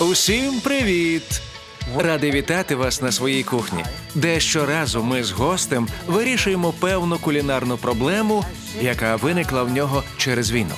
Усім привіт! Радий вітати вас на своїй кухні, де щоразу ми з гостем вирішуємо певну кулінарну проблему, яка виникла в нього через війну.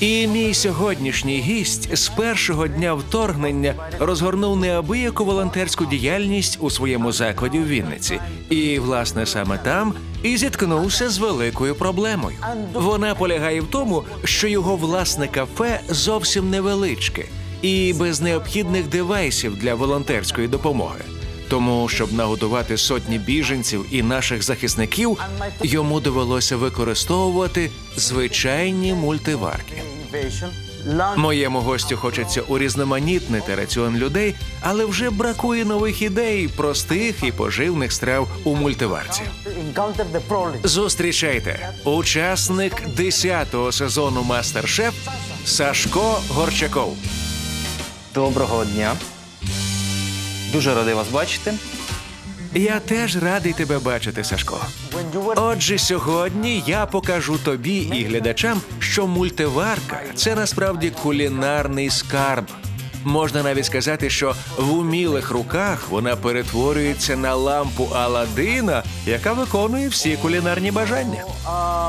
І мій сьогоднішній гість з першого дня вторгнення розгорнув неабияку волонтерську діяльність у своєму закладі в Вінниці. І, власне, саме там і зіткнувся з великою проблемою. Вона полягає в тому, що його власне кафе зовсім невеличке і без необхідних девайсів для волонтерської допомоги. Тому, щоб нагодувати сотні біженців і наших захисників, йому довелося використовувати звичайні мультиварки. Моєму гостю хочеться урізноманітнити раціон людей, але вже бракує нових ідей, простих і поживних страв у мультиварці. Encounter the problem. Зустрічайте учасник 10-го сезону Мастер-Шеф Сашко Горчаков. Доброго дня. Дуже радий вас бачити. Я теж радий тебе бачити, Сашко. Отже, сьогодні я покажу тобі і глядачам, що мультиварка це насправді кулінарний скарб. Можна навіть сказати, що в умілих руках вона перетворюється на лампу Аладдина, яка виконує всі кулінарні бажання.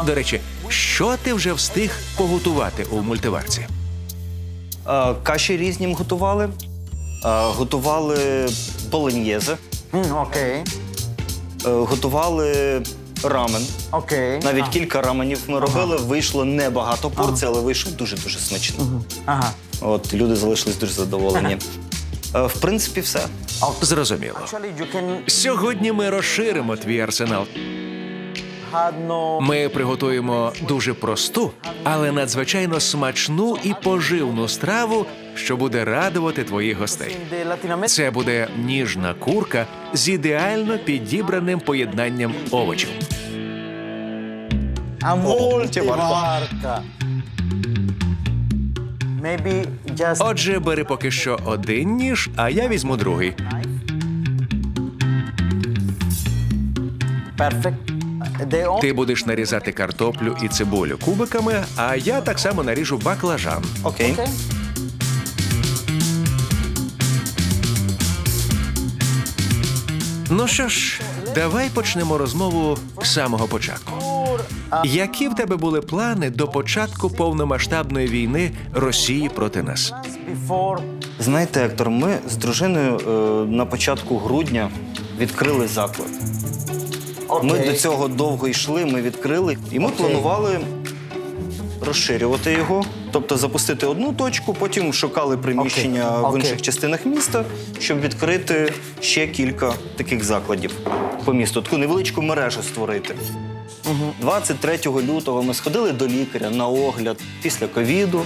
До речі, що ти вже встиг поготувати у мультиварці? Е, Каші різні готували. Е, Готували болоньєзе, okay. е, готували рамен. Okay. Навіть кілька раменів ми робили. Вийшло небагато порцій, але вийшло дуже-дуже смачно. Ага. От люди залишились дуже задоволені. Е, В принципі, все. Зрозуміло. Actually, you can Сьогодні ми розширимо твій арсенал. have no. Ми приготуємо дуже просту, але надзвичайно смачну і поживну страву, що буде радувати твоїх гостей. Це буде ніжна курка з ідеально підібраним поєднанням овочів. Just Отже, бери поки що один ніж, а я візьму другий. Ти будеш нарізати картоплю і цибулю кубиками, а я так само наріжу баклажан. Окей. okay. Ну що ж, давай почнемо розмову з самого початку. Які в тебе були плани до початку повномасштабної війни Росії проти нас? Знаєте, Ектор, ми з дружиною е, на початку грудня відкрили заклад. Ми до цього довго йшли, ми відкрили, і ми Окей. планували розширювати його, тобто запустити одну точку, потім шукали приміщення Окей. в інших частинах міста, щоб відкрити ще кілька таких закладів по місту, таку невеличку мережу створити. 23 лютого ми сходили до лікаря на огляд після ковіду.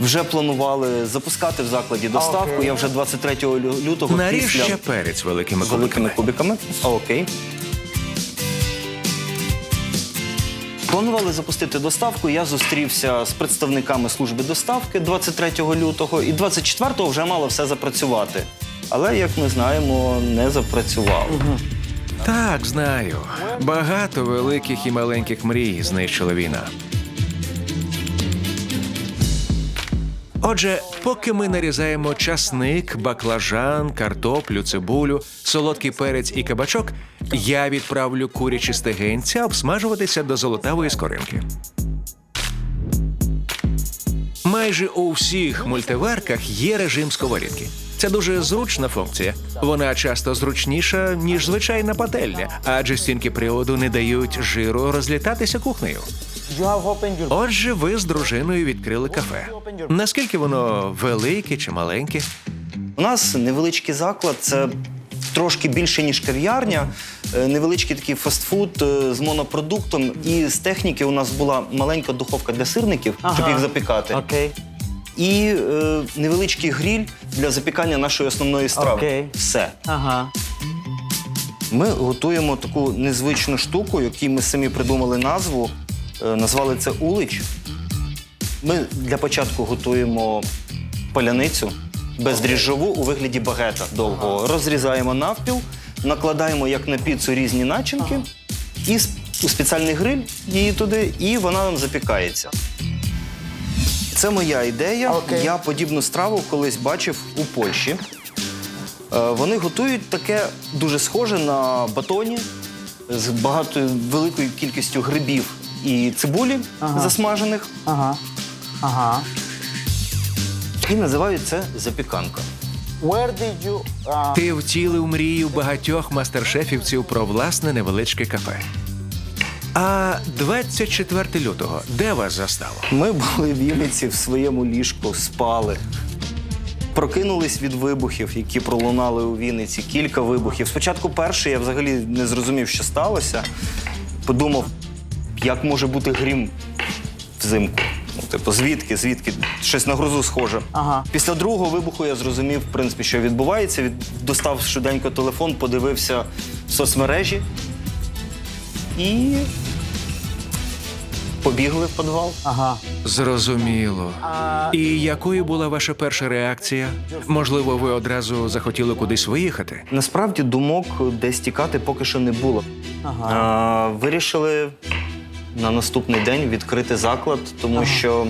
Вже планували запускати в закладі доставку. Окей. Я вже 23 лютого Наріж після ще перець великими з великими кубиками. кубиками. А, окей. Планували запустити доставку. Я зустрівся з представниками служби доставки 23 лютого, і 24-го вже мало все запрацювати. Але, як ми знаємо, не запрацювало. Так, знаю. Багато великих і маленьких мрій знищила війна. Отже, поки ми нарізаємо часник, баклажан, картоплю, цибулю, солодкий перець і кабачок, я відправлю курячі стегенця обсмажуватися до золотавої скоринки. Майже у всіх мультиварках є режим сковорідки. Це дуже зручна функція. Вона часто зручніша, ніж звичайна пательня, адже стінки приводу не дають жиру розлітатися кухнею. Отже, ви з дружиною відкрили кафе. Наскільки воно велике чи маленьке? У нас невеличкий заклад, це трошки більше, ніж кав'ярня. Е, Невеличкий такий фастфуд е, з монопродуктом. І з техніки у нас була маленька духовка для сирників, щоб їх запікати. Okay. І е, невеличкий гріль для запікання нашої основної страви. Окей. Все. Ага. Ми готуємо таку незвичну штуку, яку ми самі придумали назву. Е, Назвали це улич. Ми для початку готуємо паляницю бездріжджову у вигляді багета довгого. Розрізаємо навпіл, накладаємо як на піцу різні начинки, і у спеціальний гриль її туди, і вона нам запікається. Це моя ідея. Окей. Я подібну страву колись бачив у Польщі. Е, Вони готують таке дуже схоже на батоні з багатою великою кількістю грибів і цибулі Ага. засмажених. Ага. Ага. І називають це запіканка. Where did you... Uh, Ти втілив мрію багатьох мастер-шефівців про власне невеличке кафе. А 24 лютого де вас застало? Ми були в Вінниці в своєму ліжку, спали. Прокинулись від вибухів, які пролунали у Вінниці. Кілька вибухів. Спочатку перший я взагалі не зрозумів, що сталося. Подумав, як може бути грім взимку. Ну, типу, звідки, звідки? Щось на грозу схоже. Ага. Після другого вибуху я зрозумів, в принципі, що відбувається. Від... Достав швиденько телефон, подивився в соцмережі і побігли в підвал. ага. Зрозуміло. І якою була ваша перша реакція? Можливо, ви одразу захотіли кудись виїхати? Насправді думок десь тікати поки що не було. ага. А, вирішили на наступний день відкрити заклад, тому що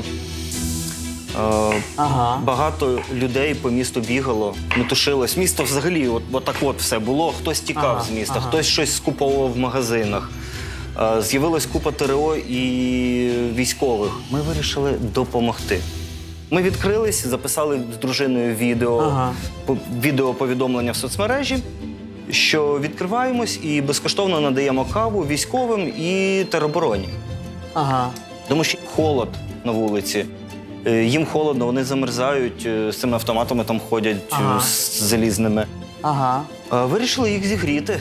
е, Ага. багато людей по місту бігало, метушилось. Місто взагалі, от, от так от все було. Хтось тікав Ага, з міста, ага. хтось щось скуповував в магазинах. Е, з'явилась купа ТРО і військових. Ми вирішили допомогти. Ми відкрились, записали з дружиною відео, Ага. відеоповідомлення в соцмережі, що відкриваємось і безкоштовно надаємо каву військовим і теробороні. Ага. Тому що холод на вулиці. Е, Їм холодно, вони замерзають, е, з цими автоматами там ходять Ага. з залізними. Ага. Вирішили їх зігріти.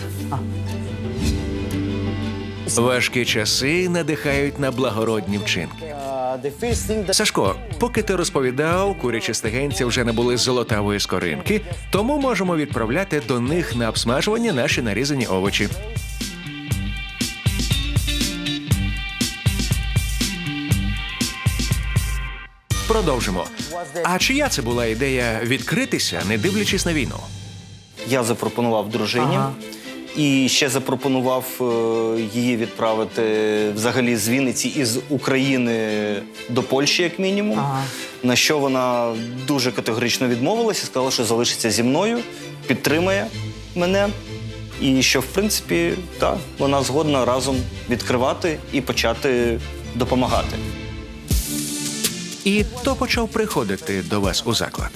Важкі часи надихають на благородні вчинки. Сашко, поки ти розповідав, курячі стегенці вже не були з золотавої скоринки, тому можемо відправляти до них на обсмажування наші нарізані овочі. Продовжимо. А чия це була ідея відкритися, не дивлячись на війну? Я запропонував дружині. Ага. І ще запропонував е, її відправити взагалі з Вінниці із України до Польщі, як мінімум. Ага. На що вона дуже категорично відмовилася, сказала, що залишиться зі мною, підтримає мене. І що, в принципі, так, вона згодна разом відкривати і почати допомагати. І хто почав приходити до вас у заклад?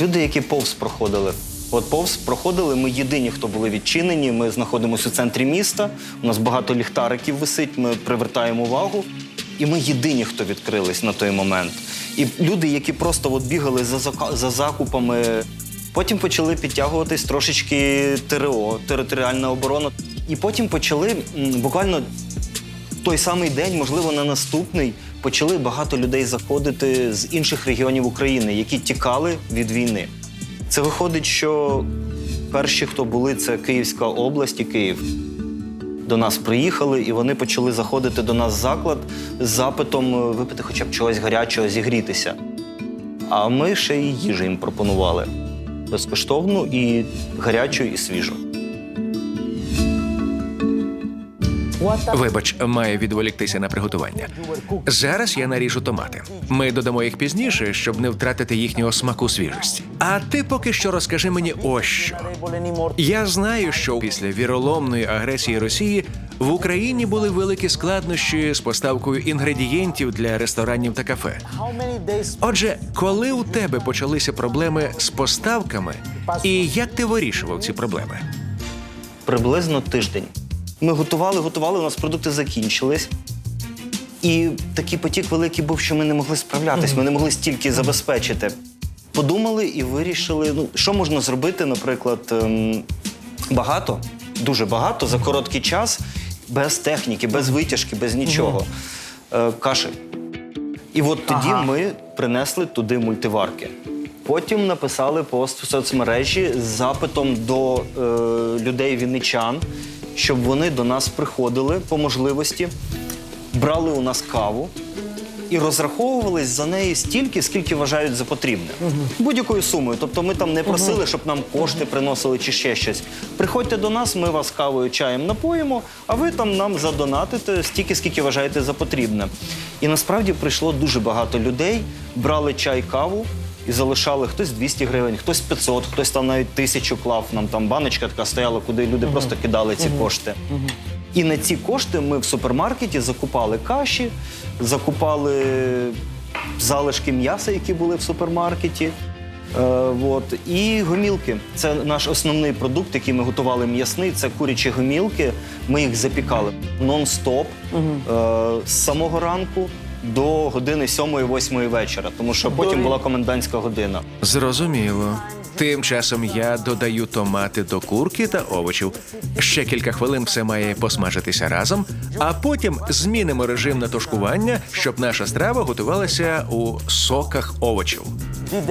Люди, які повз проходили. От повз проходили, ми єдині, хто були відчинені. Ми знаходимося у центрі міста. У нас багато ліхтариків висить, ми привертаємо увагу. І ми єдині, хто відкрились на той момент. І люди, які просто от бігали за, за закупами, потім почали підтягуватись трошечки ТРО, територіальна оборона. І потім почали буквально той самий день, можливо, на наступний, почали багато людей заходити з інших регіонів України, які тікали від війни. Це виходить, що перші, хто були, це Київська область і Київ. До нас приїхали, і вони почали заходити до нас в заклад з запитом е, випити хоча б чогось гарячого, зігрітися. А ми ще й їжу їм пропонували безкоштовну і гарячу, і свіжу. Вибач, маю відволіктися на приготування. Зараз я наріжу томати. Ми додамо їх пізніше, щоб не втратити їхнього смаку свіжості. А ти поки що розкажи мені ось що. Я знаю, що після віроломної агресії Росії в Україні були великі складнощі з поставкою інгредієнтів для ресторанів та кафе. Отже, коли у тебе почалися проблеми з поставками, і як ти вирішував ці проблеми? приблизно тиждень. Ми готували, готували, у нас продукти закінчились. І такий потік великий був, що ми не могли справлятись, ми не могли стільки забезпечити. Подумали і вирішили, ну, що можна зробити, наприклад, ем, багато, дуже багато за короткий час, без техніки, без витяжки, без нічого. Е, каші. І от тоді Ага. ми принесли туди мультиварки. Потім написали пост в соцмережі з запитом до е, людей вінничан, щоб вони до нас приходили по можливості, брали у нас каву і розраховувались за неї стільки, скільки вважають за потрібне. Будь-якою сумою. Тобто ми там не просили, щоб нам кошти приносили чи ще щось. Приходьте до нас, ми вас кавою, чаєм напоїмо, а ви там нам задонатите стільки, скільки вважаєте за потрібне. І насправді прийшло дуже багато людей, брали чай, каву. І залишали хтось 200 гривень, хтось 500, хтось там навіть тисячу клав. Нам там баночка така стояла, куди люди просто кидали ці кошти. І на ці кошти ми в супермаркеті закупали каші, закупали залишки м'яса, які були в супермаркеті. Е, от. І гомілки. Це наш основний продукт, який ми готували м'ясний. Це курячі гомілки. Ми їх запікали нон-стоп е, з самого ранку до години 7-8 вечора, тому що потім була комендантська година. Зрозуміло. Тим часом я додаю томати до курки та овочів. Ще кілька хвилин все має посмажитися разом, а потім змінимо режим на тушкування, щоб наша страва готувалася у соках овочів.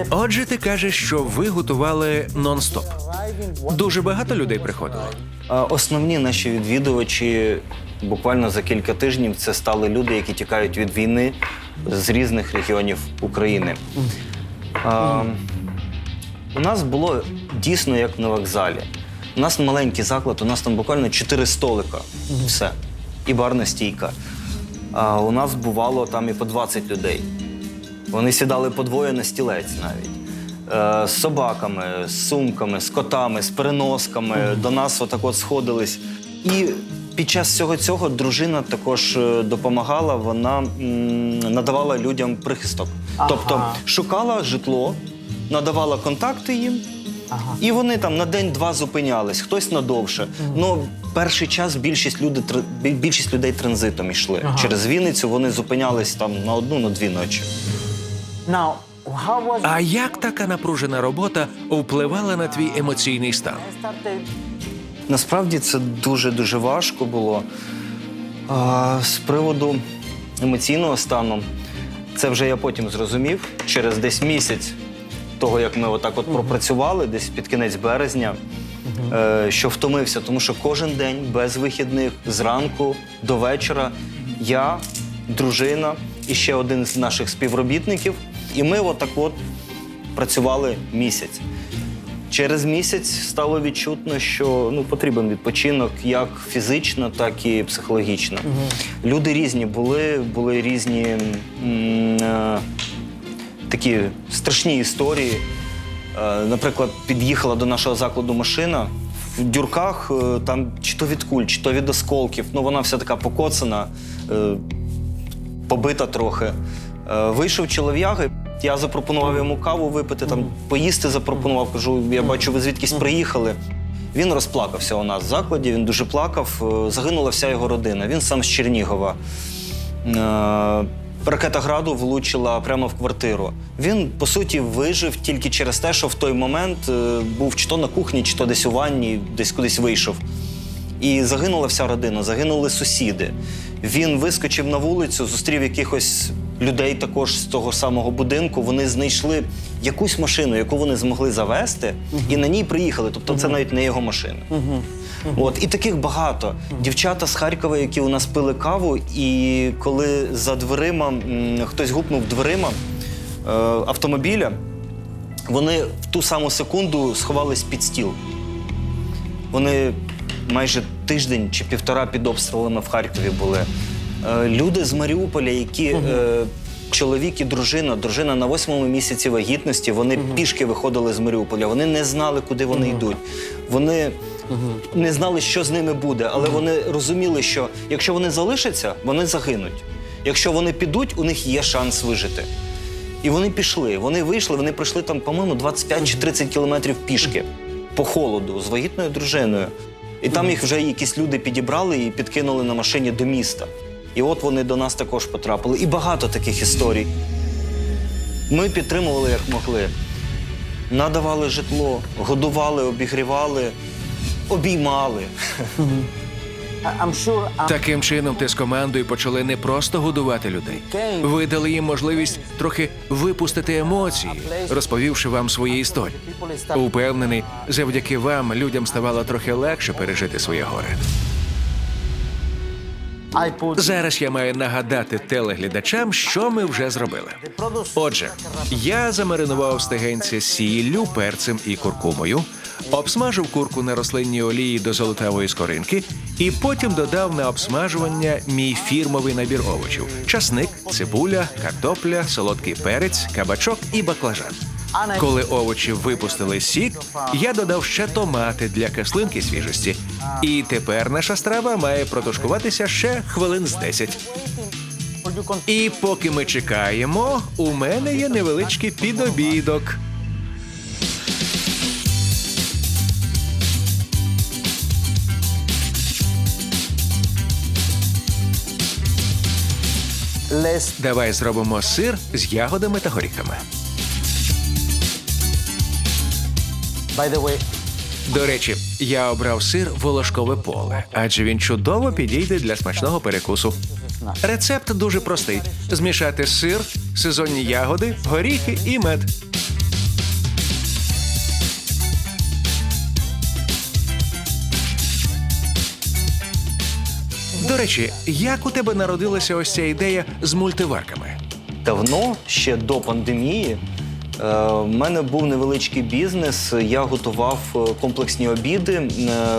Отже, ти кажеш, що ви готували нон-стоп. Дуже багато людей приходило. А Основні наші відвідувачі буквально за кілька тижнів це стали люди, які тікають від війни з різних регіонів України. А, у нас було дійсно як на вокзалі. У нас маленький заклад, у нас там буквально чотири столика. Все. І барна стійка. А у нас бувало там і по 20 людей. Вони сідали по двоє на стілець навіть. Е, з собаками, з сумками, з котами, з переносками. До нас отак от сходились. І під час всього цього дружина також е, допомагала, вона м, надавала людям прихисток. Тобто шукала житло, надавала контакти їм. І вони там на день-два зупинялись, хтось надовше. Ну, перший час більшість, люди, більшість людей транзитом йшли. Через Вінницю вони зупинялись там на одну, на дві ночі. Now, was А як така напружена робота впливала на твій емоційний стан? Насправді це дуже-дуже важко було. А, з приводу емоційного стану, це вже я потім зрозумів, через десь місяць того, як ми отак от пропрацювали, десь під кінець березня, е, що втомився, тому що кожен день без вихідних, зранку до вечора, я, дружина і ще один з наших співробітників, і ми отак от працювали місяць. Через місяць стало відчутно, що ну, потрібен відпочинок як фізично, так і психологічно. Люди різні були, були різні м, е, такі страшні історії. Е, наприклад, під'їхала до нашого закладу машина. В дюрках е, там чи то від куль, чи то від осколків. Ну, вона вся така покоцана, е, побита трохи. Е, Вийшов чолов'яга, я запропонував йому каву випити, там поїсти запропонував. Кажу, я бачу, ви звідкись приїхали. Він розплакався у нас в закладі, він дуже плакав. Е, Загинула вся його родина. Він сам з Чернігова. Е, Ракета граду влучила прямо в квартиру. Він, по суті, вижив тільки через те, що в той момент е, був чи то на кухні, чи то десь у ванні, десь кудись вийшов. І загинула вся родина, загинули сусіди. Він вискочив на вулицю, зустрів якихось людей також з того самого будинку. Вони знайшли якусь машину, яку вони змогли завести, і на ній приїхали. Тобто це навіть не його машина. От і таких багато. Дівчата з Харкова, які у нас пили каву, і коли за дверима м, хтось гупнув дверима е, автомобіля, вони в ту саму секунду сховались під стіл. Вони майже тиждень чи півтора під обстрілами в Харкові були. Е, Люди з Маріуполя, які е, чоловік і дружина, дружина на восьмому місяці вагітності, вони пішки виходили з Маріуполя. Вони не знали, куди вони йдуть. Вони не знали, що з ними буде, але вони розуміли, що якщо вони залишаться, вони загинуть. Якщо вони підуть, у них є шанс вижити. І вони пішли. Вони вийшли, вони пройшли там, по-моєму, 25 чи 30 кілометрів пішки по холоду з вагітною дружиною. І там їх вже якісь люди підібрали і підкинули на машині до міста. І от вони до нас також потрапили. І багато таких історій. Ми підтримували як могли. Надавали житло, годували, обігрівали, обіймали. Таким чином, ти з командою почали не просто годувати людей. Ви дали їм можливість трохи випустити емоції, розповівши вам свої історії. Упевнений, завдяки вам людям ставало трохи легше пережити своє горе. Зараз я маю нагадати телеглядачам, що ми вже зробили. Отже, я замаринував стегенці сіллю, перцем і куркумою, обсмажив курку на рослинній олії до золотавої скоринки, і потім додав на обсмажування мій фірмовий набір овочів: часник, цибуля, картопля, солодкий перець, кабачок і баклажан. Коли овочі випустили сік, я додав ще томати для кислинки свіжості. І тепер наша страва має протушкуватися ще хвилин з 10. І поки ми чекаємо, у мене є невеличкий підобідок. Давай зробимо сир з ягодами та горіхами. By the way, До речі, я обрав сир волошкове поле, адже він чудово підійде для смачного перекусу. Рецепт дуже простий: змішати сир, сезонні ягоди, горіхи і мед. До речі, як у тебе народилася ось ця ідея з мультиварками? Давно, ще до пандемії, е, в мене був невеличкий бізнес. Я готував е, комплексні обіди е,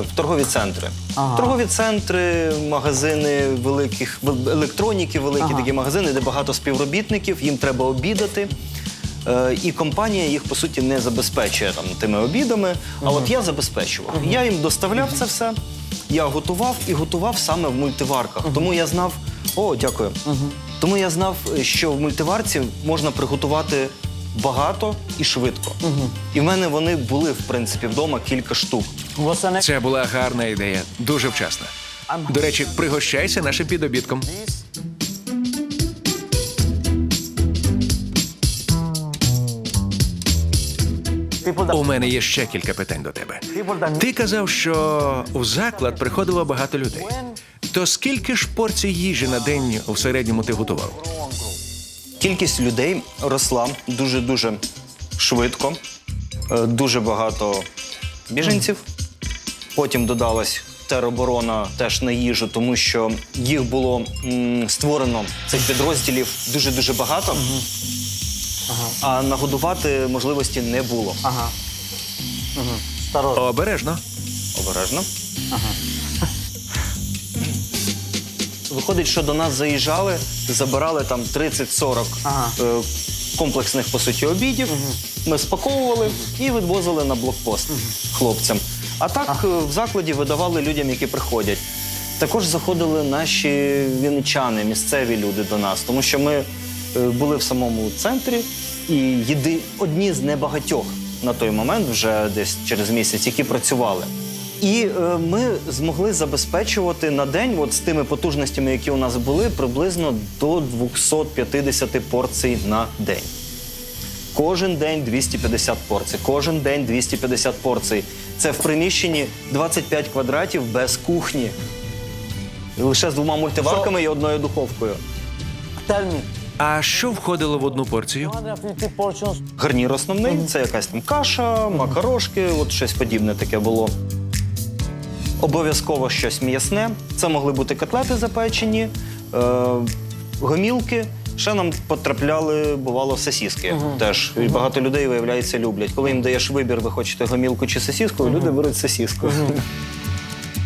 в торгові центри. Ага. Торгові центри, магазини великих електроніки, великі Ага. такі магазини, де багато співробітників, їм треба обідати. Е, І компанія їх по суті не забезпечує там тими обідами. А от я забезпечував. Я їм доставляв це все. Я готував і готував саме в мультиварках. Тому я знав, о, дякую. Тому я знав, що в мультиварці можна приготувати багато і швидко. І в мене вони були, в принципі, вдома кілька штук. what's? Це була гарна ідея, дуже вчасна. До речі, пригощайся нашим that У мене є ще кілька питань до тебе. Ти казав, що у заклад приходило багато людей. То скільки ж порцій їжі на день у середньому ти готував? Кількість людей росла дуже-дуже швидко, Е, дуже багато біженців. Потім додалась тероборона теж на їжу, тому що їх було м, створено цих підрозділів дуже-дуже багато, а нагодувати можливості не було. Ага. Угу. Старо. Обережно. Обережно. Виходить, що до нас заїжджали, забирали там 30-40 Ага. е, комплексних по суті обідів. Ми спаковували і відвозили на блокпост хлопцям. А так е, в закладі видавали людям, які приходять. Також заходили наші вінничани, місцеві люди до нас, тому що ми е, були в самому центрі і єди одні з небагатьох на той момент, вже десь через місяць, які працювали. І е, ми змогли забезпечувати на день, от з тими потужностями, які у нас були, приблизно до 250 порцій на день. Кожен день 250 порцій. Кожен день 250 порцій. Це в приміщенні 25 квадратів без кухні. Лише з двома мультиварками і одною духовкою. А що входило в одну порцію? Гарнір основний це якась там каша, макарошки, от щось подібне таке було. Обов'язково щось м'ясне. Це могли бути котлети запечені, е, гомілки. Ще нам потрапляли, бувало, сосіски. Теж І багато людей, виявляється, люблять. Коли їм даєш вибір, ви хочете гомілку чи сосіску, люди беруть сосіску.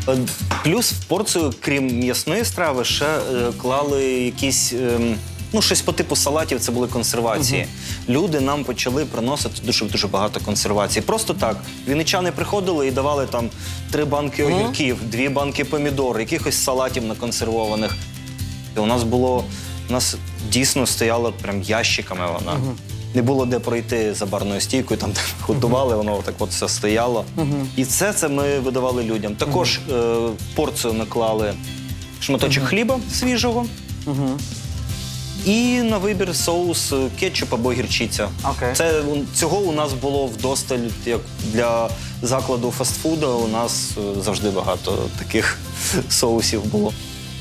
Е, Плюс в порцію, крім м'ясної страви, ще е, клали якісь. ем, Ну, щось по типу салатів, це були консервації. Люди нам почали приносити дуже дуже багато консервацій. Просто так. Вінничани приходили і давали там три банки огірків, дві банки помідор, якихось салатів наконсервованих. І у нас було, у нас дійсно стояло прям ящиками вона. Не було де пройти за барною стійкою, там де готували, воно так от все стояло. І все це ми видавали людям. Також е, порцію наклали шматочок хліба свіжого. І на вибір соус кетчуп або гірчиця. Окей. Це цього у нас було вдосталь, як для закладу фастфуду. У нас е, завжди багато таких соусів було.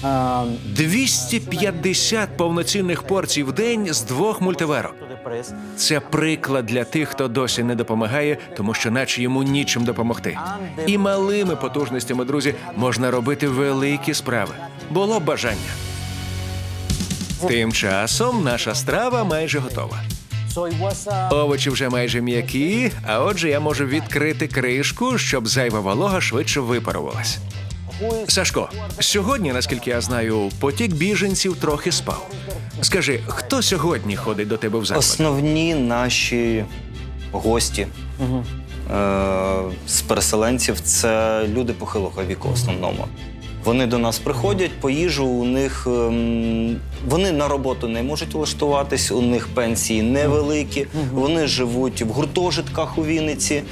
Um, 250 повноцінних порцій в день з двох мультиварок. to. Це приклад для тих, хто досі не допомагає, тому що наче йому нічим допомогти. І малими потужностями, друзі, можна робити великі справи. було б бажання. Тим часом наша страва майже готова. Uh, Овочі вже майже м'які, а отже, я можу відкрити кришку, щоб зайва волога швидше випарувалась. Сашко, сьогодні, наскільки я знаю, потік біженців трохи спав. Скажи, хто сьогодні ходить до тебе в заклад? Основні наші гості е- з переселенців це люди похилого віку в основному. Вони до нас приходять по їжу, у них ем, вони на роботу не можуть влаштуватись, у них пенсії невеликі, вони живуть в гуртожитках у Вінниці.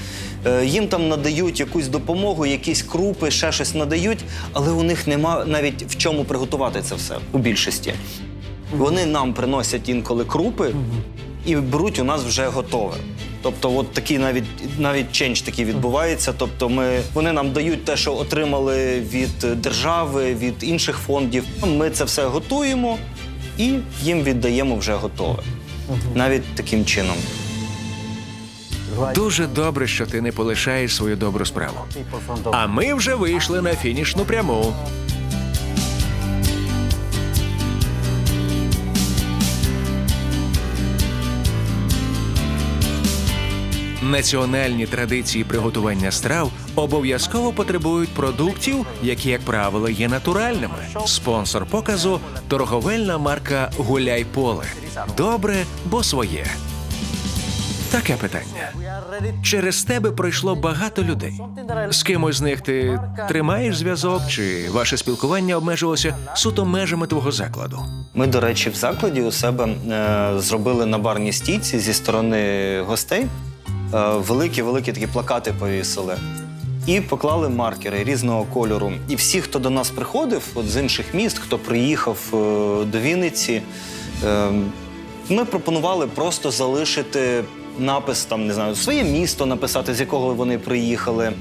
Е, Їм там надають якусь допомогу, якісь крупи, ще щось надають, але у них нема навіть в чому приготувати це все у більшості. Вони нам приносять інколи крупи і беруть у нас вже готове. Тобто, от такий навіть навіть ченч такий відбувається. Тобто, ми вони нам дають те, що отримали від держави, від інших фондів. Ми це все готуємо і їм віддаємо вже готове. Навіть таким чином. Дуже добре, що ти не полишаєш свою добру справу. А ми вже вийшли на фінішну пряму. Національні традиції приготування страв обов'язково потребують продуктів, які, як правило, є натуральними. Спонсор показу торговельна марка Гуляй поле. Добре, бо своє. Таке питання. Через тебе пройшло багато людей. З кимось з них ти тримаєш зв'язок, чи ваше спілкування обмежувалося суто межами твого закладу? Ми, до речі, в закладі у себе е, зробили на барній стійці зі сторони гостей великі-великі такі плакати повісили. І поклали маркери різного кольору. І всі, хто до нас приходив, от з інших міст, хто приїхав е, до Вінниці, е, ми пропонували просто залишити напис, там, не знаю, своє місто написати, з якого вони приїхали,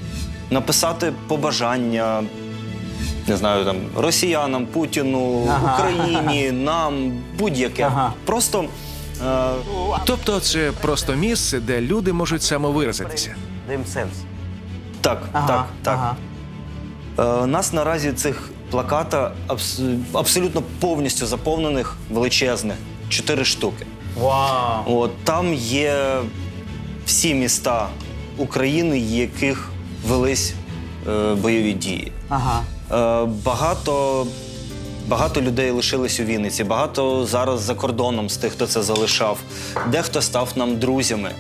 написати побажання, не знаю, там росіянам, Путіну, Ага. Україні, нам, будь-яке. Ага. Просто Тобто, це просто місце, де люди можуть самовиразитися. так, Ага, так, так. ага. Е, нас наразі цих плаката абс- абсолютно повністю заповнених, величезних, чотири штуки. Wow. От там є всі міста України, в яких велись е, бойові дії. Ага. Е, багато, багато людей лишились у Вінниці, багато зараз за кордоном з тих, хто це залишав. Дехто став нам друзями.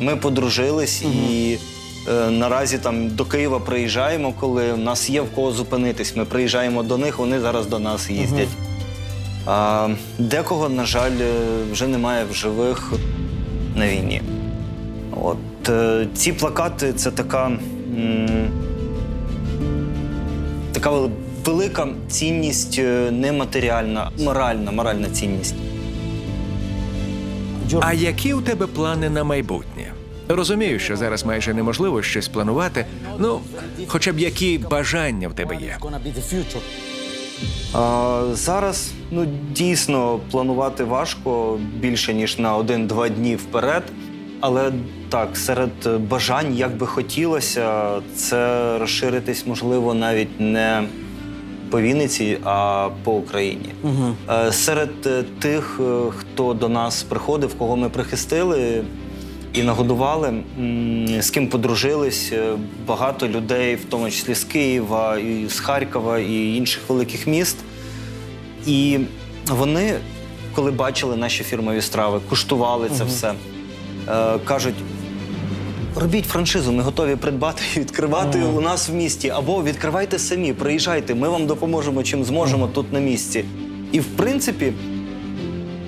Ми подружились і е, наразі там до Києва приїжджаємо, коли в нас є в кого зупинитись. Ми приїжджаємо до них, вони зараз до нас їздять. А, декого, на жаль, е, вже немає в живих на війні. От е, ці плакати це така. м, така велика цінність е, нематеріальна, моральна, моральна цінність. А які у тебе плани на майбутнє? Розумію, що зараз майже неможливо щось планувати. Ну, хоча б які бажання в тебе є. А, зараз ну дійсно планувати важко більше ніж на один-два дні вперед. Але так, серед бажань, як би хотілося, це розширитись, можливо, навіть не по Вінниці, а по Україні. Е, Серед е, тих, е, хто до нас приходив, кого ми прихистили і нагодували, з ким подружились, багато людей, в тому числі з Києва, і з Харкова, і інших великих міст. І вони, коли бачили наші фірмові страви, куштували це все, е, кажуть. Робіть франшизу, ми готові придбати і відкривати у нас в місті. Або відкривайте самі, приїжджайте, ми вам допоможемо чим зможемо тут на місці. І в принципі,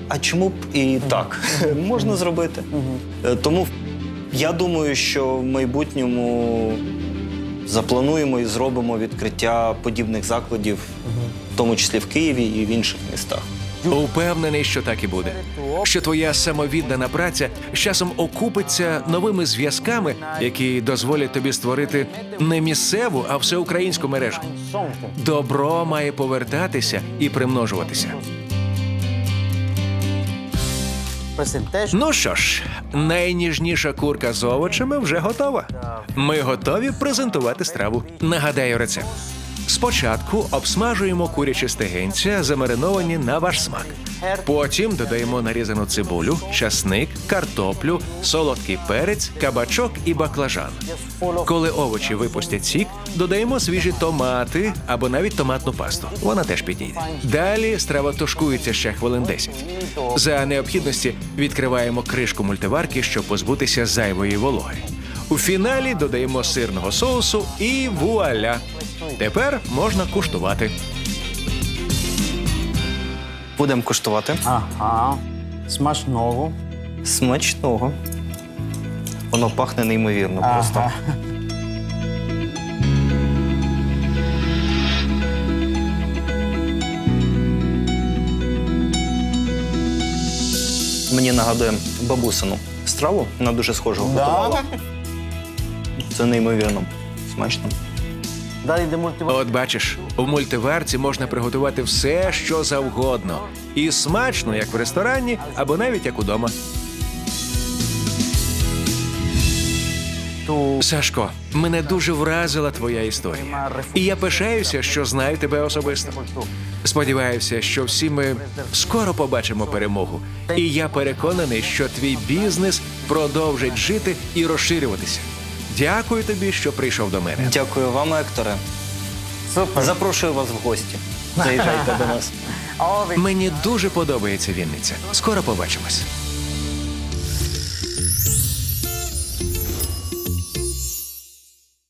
а чому б і так можна зробити? Е, Тому я думаю, що в майбутньому заплануємо і зробимо відкриття подібних закладів, в тому числі в Києві і в інших містах. Упевнений, що так і буде. Що твоя самовіддана праця з часом окупиться новими зв'язками, які дозволять тобі створити не місцеву, а всеукраїнську мережу. Добро має повертатися і примножуватися. Ну що ж, найніжніша курка з овочами вже готова. Ми готові презентувати страву. Нагадаю рецепт. Спочатку обсмажуємо курячі стегенця, замариновані на ваш смак. Потім додаємо нарізану цибулю, часник, картоплю, солодкий перець, кабачок і баклажан. Коли овочі випустять сік, додаємо свіжі томати або навіть томатну пасту. Вона теж підійде. Далі страва тушкується ще хвилин 10. За необхідності відкриваємо кришку мультиварки, щоб позбутися зайвої вологи. У фіналі додаємо сирного соусу і вуаля. Тепер можна куштувати. Будемо куштувати. Ага. Смачного. Смачного. Воно пахне неймовірно просто. Мені нагадує бабусину страву. Вона дуже схожа готувала. Це неймовірно. Смачно. Далі йде мультивар. От бачиш, у мультиварці можна приготувати все, що завгодно. І смачно, як в ресторані, або навіть як удома. Сашко, мене дуже вразила твоя історія. І я пишаюся, що знаю тебе особисто. Сподіваюся, що всі ми скоро побачимо перемогу. І я переконаний, що твій бізнес продовжить жити і розширюватися. Дякую тобі, що прийшов до мене. Дякую вам, Екторе. супер. Запрошую вас в гості. Заїжджайте до нас. Мені дуже подобається Вінниця. Скоро побачимось.